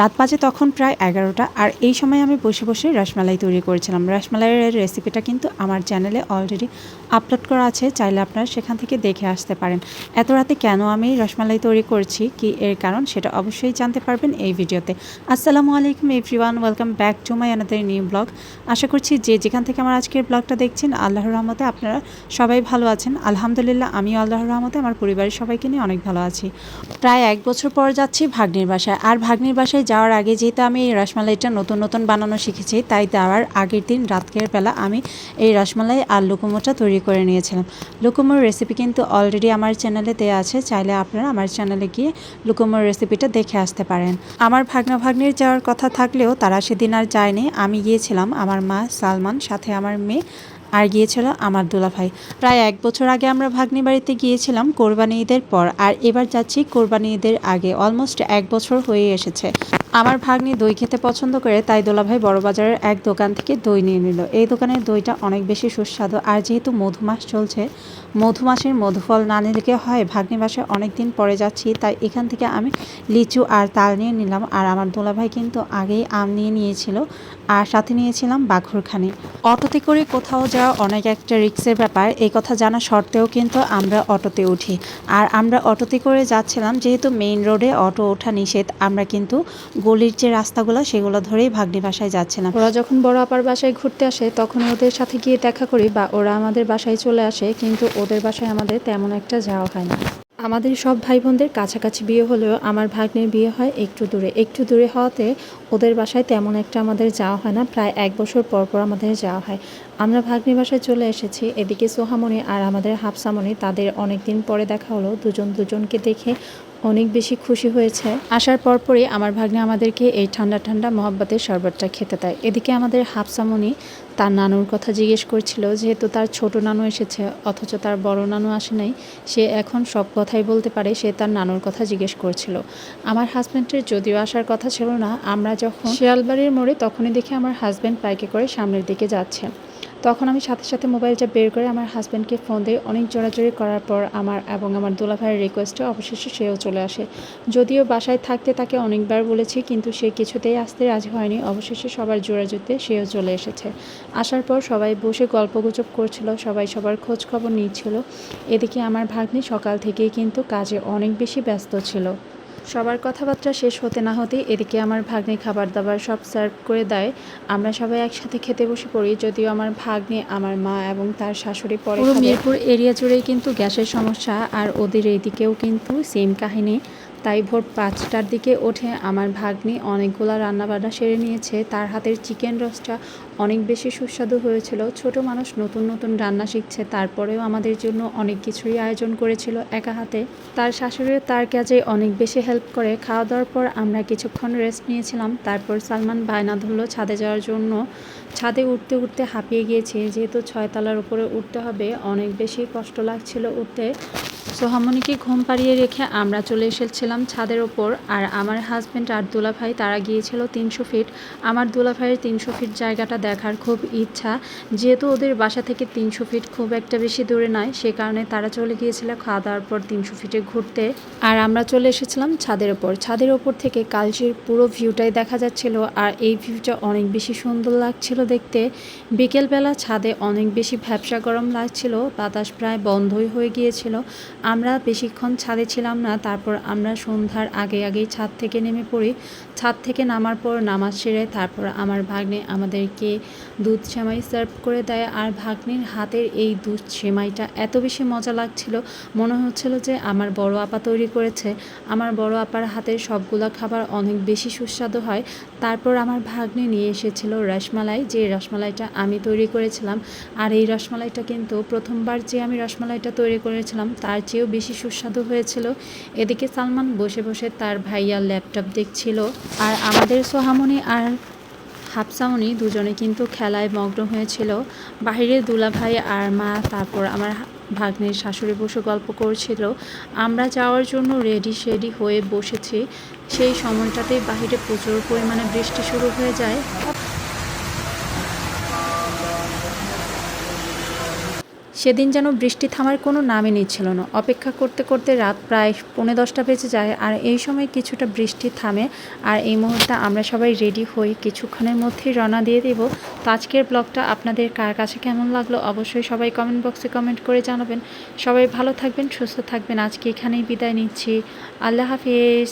রাত বাজে তখন প্রায় এগারোটা, আর এই সময় আমি বসে বসে রসমালাই তৈরি করেছিলাম। রসমালাইয়ের রেসিপিটা কিন্তু আমার চ্যানেলে অলরেডি আপলোড করা আছে, চাইলে আপনারা সেখান থেকে দেখে আসতে পারেন। এত রাতে কেন আমি রসমালাই তৈরি করছি, কি এর কারণ সেটা অবশ্যই জানতে পারবেন এই ভিডিওতে। আসসালামু আলাইকুম everyone welcome back to my আনাদের new blog আশা করছি যে যেখান থেকে আমার আজকের ব্লগটা দেখছেন, আল্লাহর রহমতে আপনারা সবাই ভালো আছেন। আলহামদুলিল্লাহ, আমিও আল্লাহর রহমতে, আমার পরিবারের সবাইকে নিয়ে অনেক ভালো আছি। প্রায় এক বছর পর যাচ্ছি ভাগ্নির বাসায়, আর ভাগ্নির বাসায় যাওয়ার আগে যেহেতু আমি এই রসমালাইটা নতুন নতুন বানানো শিখেছি, তাই যাওয়ার আগের দিন রাতের বেলা আমি এই রসমালাই আর লুকুমোটা তৈরি করে নিয়েছিলাম। লুকুমোর রেসিপি কিন্তু অলরেডি আমার চ্যানেলে দেওয়া আছে, চাইলে আপনারা আমার চ্যানেলে গিয়ে লুকুমোর রেসিপিটা দেখে আসতে পারেন। আমার ভাগ্না ভাগ্নির যাওয়ার কথা থাকলেও তারা সেদিন আর যায়নি। আমি গিয়েছিলাম আমার মা সালমান, সাথে আমার মেয়ে আর গিয়েছিল আমার দুলাভাই। প্রায় এক বছর আগে আমরা ভাগ্নি বাড়িতে গিয়েছিলাম কোরবানি ঈদের পর, আর এবার যাচ্ছি কোরবানি ঈদের আগে। অলমোস্ট এক বছর হয়ে এসেছে। আমার ভাগ্নি দই খেতে পছন্দ করে, তাই দোলাভাই বড়বাজারের এক দোকান থেকে দই নিয়ে নিল। এই দোকানের দইটা অনেক বেশি সুস্বাদু। আর যেহেতু মধুমাস চলছে, মধুমাসের মধুফল না নিলে হয়। ভাগ্নি বাসায় অনেক দিন পরে যাচ্ছি, তাই এখান থেকে আমি লিচু আর তাল নিয়ে নিলাম। আর আমার দোলাভাই কিন্তু আগেই আম নিয়ে নিয়েছিল, আর সাথে নিয়েছিলাম বাঘরখানি। অটোতে করে কোথাও যাওয়া অনেক একটা রিক্সের ব্যাপার। এই কথা জানা সত্ত্বেও কিন্তু আমরা অটোতে উঠি। আর আমরা অটোতে করে যাচ্ছিলাম, যেহেতু মেইন রোডে অটো ওঠা নিষেধ, আমরা কিন্তু গলির যে রাস্তাগুলো, সেগুলো ধরেই ভাগ্নি বাসায় যাচ্ছিলাম ওরা যখন বড় আপার বাসায় ঘুরতে আসে, তখন ওদের সাথে গিয়ে দেখা করি বা ওরা আমাদের বাসায় চলে আসে, কিন্তু ওদের বাসায় আমাদের তেমন একটা যাওয়া হয় না। আমাদের সব ভাই বোনদের কাছাকাছি বিয়ে হলেও আমার ভাগ্নের বিয়ে হয় একটু দূরে। একটু দূরে হওয়াতে ওদের বাসায় তেমন একটা আমাদের যাওয়া হয় না। প্রায় এক বছর পর পর আমাদের যাওয়া হয়। আমরা ভাগ্নির বাসায় চলে এসেছি। এদিকে সোহামণি আর আমাদের হাফসামণি, তাদের অনেক দিন পরে দেখা হলো। দুজন দুজনকে দেখে অনেক বেশি খুশি হয়েছে। আসার পরপরই আমার ভাগ্নে আমাদেরকে এই ঠান্ডা ঠান্ডা মহব্বতের শরবতটা খেতে দেয়। এদিকে আমাদের হাফসামনি তার নানুর কথা জিজ্ঞেস করছিল যেহেতু তার ছোট নানু এসেছে, অথচ তার বড় নানু আসে নাই, সে এখন সব কথাই বলতে পারে, সে তার নানুর কথা জিজ্ঞেস করছিল। আমার হাজব্যান্ডের যদিও আসার কথা ছিল না, আমরা যখন শিয়ালবাড়ির মোড়ে তখনই দেখি আমার হাজব্যান্ড বাইকে করে সামনের দিকে যাচ্ছে। তখন আমি সাথে সাথে মোবাইলটা বের করে আমার হাজব্যান্ডকে ফোন দিয়ে অনেক জোরাজোরি করার পর আমার এবং আমার দুলাভাইয়ের রিকোয়েস্টে অবশেষে সেও চলে আসে। যদিও বাসায় থাকতে তাকে অনেকবার বলেছি, কিন্তু সে কিছুতেই আসতে রাজি হয়নি। অবশেষে সবার জোরাজুতে সেও চলে এসেছে। আসার পর সবাই বসে গল্পগুজব করছিল, সবাই সবার খোঁজ খবর নিচ্ছিল। এদিকে আমার ভাগ্নি সকাল থেকেই কিন্তু কাজে অনেক বেশি ব্যস্ত ছিল। সবার কথাবার্তা শেষ হতে না হতেই এদিকে আমার ভাগ্নে খাবার দাবার সব সার্ভ করে দেয়। আমরা সবাই একসাথে খেতে বসে পড়ি যদিও আমার ভাগ্নে আমার মা এবং তার শাশুড়ি পরে পুরো মিরপুর এরিয়া জুড়েই কিন্তু গ্যাসের সমস্যা আর ওদের এইদিকেও কিন্তু সেম কাহিনী। তাই ভোর পাঁচটার দিকে ওঠে আমার ভাগ্নি। অনেকগুলো রান্নাবান্না সেরে নিয়েছে। তার হাতের চিকেন রসটা অনেক বেশি সুস্বাদু হয়েছিল। ছোট মানুষ নতুন নতুন রান্না শিখছে। তারপরেও আমাদের জন্য অনেক কিছুই আয়োজন করেছিল একা হাতে। তার শাশুড়িও তার কাজে অনেক বেশি হেল্প করে। খাওয়া দাওয়ার পর আমরা কিছুক্ষণ রেস্ট নিয়েছিলাম। তারপর সালমান বায়না ধরলো ছাদে যাওয়ার জন্য। ছাদে উঠতে উঠতে হাঁপিয়ে গিয়েছি। যেহেতু ছয়তলার উপরে উঠতে হবে, অনেক বেশি কষ্ট লাগছিল উঠতে। সোহামনিকে ঘুম পাড়িয়ে রেখে আমরা চলে এসেছিলাম ছাদের ওপর, আর আমার হাজব্যান্ড আর দুলাভাই তারা গিয়েছিল তিনশো ফিট আমার দুলাভাইয়ের তিনশো ফিট জায়গাটা দেখার খুব ইচ্ছা, যেহেতু ওদের বাসা থেকে তিনশো ফিট খুব একটা বেশি দূরে নয়, সে কারণে তারা চলে গিয়েছিল খাওয়া দাওয়ার পর তিনশো ফিটে ঘুরতে। আর আমরা চলে এসেছিলাম ছাদের ওপর। ছাদের ওপর থেকে কালচির পুরো ভিউটাই দেখা যাচ্ছিল, আর এই ভিউটা অনেক বেশি সুন্দর লাগছিল দেখতে। বিকেলবেলা ছাদে অনেক বেশি ভ্যাবসা গরম লাগছিল, বাতাস প্রায় বন্ধই হয়ে গিয়েছিল। আমরা বেশিক্ষণ ছাদে ছিলাম না, তারপর আমরা সন্ধ্যার আগে আগেই ছাদ থেকে নেমে পড়ি। ছাদ থেকে নামার পর নামাজ সেরে তারপর আমার ভাগ্নে আমাদেরকে দুধ সেমাই সার্ভ করে দেয়। আর ভাগ্নির হাতের এই দুধ সেমাইটা এত বেশি মজা লাগছিল, মনে হচ্ছিল যে আমার বড় আপা তৈরি করেছে। আমার বড় আপার হাতের সবগুলো খাবার অনেক বেশি সুস্বাদু হয়। তারপর আমার ভাগ্নে নিয়ে এসেছিল রসমালাই, যে রসমালাইটা আমি তৈরি করেছিলাম। আর এই রসমালাইটা কিন্তু প্রথমবার যে আমি রসমালাইটা তৈরি করেছিলাম, তার চেয়েও বেশি সুস্বাদু হয়েছিল। এদিকে সালমান বসে বসে তার ভাইয়ার ল্যাপটপ দেখছিল। আর আমাদের সোহামনি আর হাফসামনি দুজনে কিন্তু খেলায় মগ্ন হয়েছিল। বাহিরে দুলাভাই আর মা, তারপর আমার ভাগ্নের শাশুড়ি বসে গল্প করছিল। আমরা যাওয়ার জন্য রেডি শেডি হয়ে বসেছি। সেই সময়টাতেই বাহিরে প্রচুর পরিমাণে বৃষ্টি শুরু হয়ে যায়। সেদিন যেন বৃষ্টি থামার কোনো নামই নিচ্ছিল না। অপেক্ষা করতে করতে রাত প্রায় পৌনে দশটা বেজে যায় আর এই সময় কিছুটা বৃষ্টি থামে আর এই মুহূর্তে আমরা সবাই রেডি হই কিছুক্ষণের মধ্যেই রওনা দিয়ে দেব। তো আজকের ব্লগটা আপনাদের কার কাছে কেমন লাগল অবশ্যই সবাই কমেন্ট বক্সে কমেন্ট করে জানাবেন। সবাই ভালো থাকবেন, সুস্থ থাকবেন। আজকে এখানেই বিদায় নিচ্ছি। আল্লাহ হাফিজ।